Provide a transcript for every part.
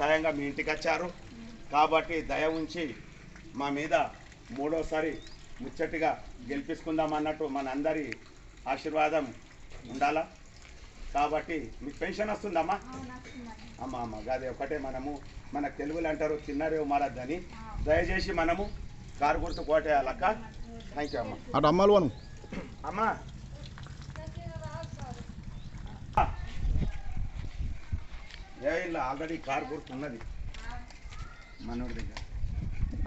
స్వయంగా మీ ఇంటికి వచ్చారు. కాబట్టి దయ ఉంచి మా మీద మూడోసారి ముచ్చటిగా గెలిపించుకుందాం అన్నట్టు మన అందరి ఆశీర్వాదం ఉండాలా? కాబట్టి మీకు పెన్షన్ వస్తుందమ్మా? అమ్మ అమ్మ గదే ఒకటే మనము. మన తెలుగులో అంటారు చిన్నరేవు మారద్దని. దయచేసి మనము కారు గుర్తు కోటేయాలక్క. థ్యాంక్ యూ అమ్మ. అటు అమ్మాలు అమ్మా ఇలా ఆల్రెడీ కార్ గుర్తు ఉన్నది మనోడి దగ్గర.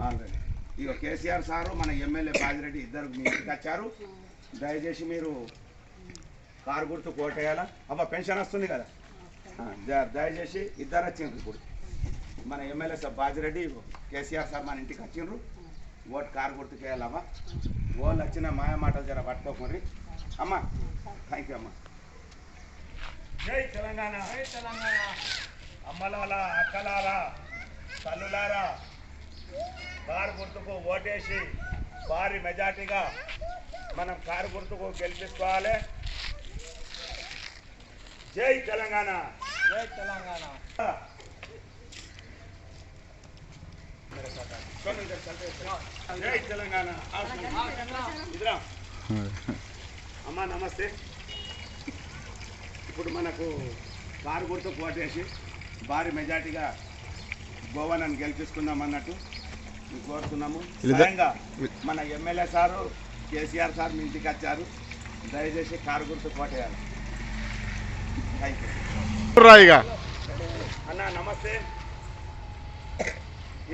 ఆల్రెడీ ఇక కేసీఆర్ సారు మన ఎమ్మెల్యే బాజిరెడ్డి ఇద్దరు మీ ఇంటికి వచ్చారు. దయచేసి మీరు కారు గుర్తు కోటేయాలా? అబ్బా పెన్షన్ వస్తుంది కదా. దయచేసి ఇద్దరు వచ్చిండ్రు ఇప్పుడు. మన MLA sir Bajireddy KCR sir మన ఇంటికి వచ్చిండ్రు. ఓటు కారు గుర్తుకు వేయాలమ్మా వాళ్ళు వచ్చిన మాయ మాటలు జర పట్టుకోకుండ్రి అమ్మా థ్యాంక్ యూ అమ్మా. జై తెలంగాణ. జై తెలంగాణ. అమ్మలారా అక్కలారా తల్లులారా కారు గుర్తుకు ఓటేసి భారీ మెజార్టీగా మనం కారు గుర్తుకు గెలిపించుకోవాలి జై తెలంగాణ. జై తెలంగాణ. జై తెలంగాణ. అమ్మా నమస్తే. ఇప్పుడు మనకు కారు గుర్తు పోటేసి భారీ మెజార్టీగా గోవాను గెలిపించుకుందాం అన్నట్టు మేము కోరుతున్నాము. స్వయంగా మన ఎమ్మెల్యే సారు కేసీఆర్ సార్ మీ ఇంటికి వచ్చారు. దయచేసి కారు గుర్తు కోటేయాలి. థ్యాంక్ యూ రాయిగా. అన్న నమస్తే.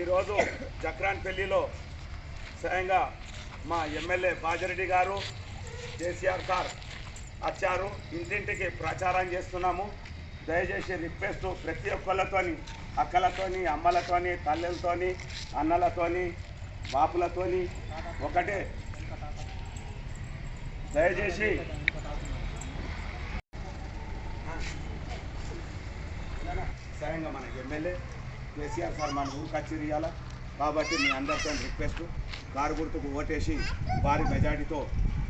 ఈరోజు జక్రాన్పల్లిలో స్వయంగా మా ఎమ్మెల్యే బాజిరెడ్డి గారు కేసీఆర్ సార్ వచ్చారు. ఇంటింటికి ప్రచారం చేస్తున్నాము. దయచేసి రిక్వెస్ట్ ప్రతి ఒక్కళ్ళతోని అక్కలతోని అమ్మలతోని తల్లులతోని అన్నలతోని బాపులతోని ఒకటే. దయచేసి స్వయంగా మన ఎమ్మెల్యే కేసీఆర్ సార్ మన ఊరికి వచ్చి ఇవ్వాల కాబట్టి మీ అందరితో రిక్వెస్ట్ కారు గుర్తుకు ఓటేసి భారీ మెజార్టీతో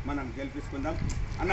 మనం గెలిపించుకుందాం. అన్న.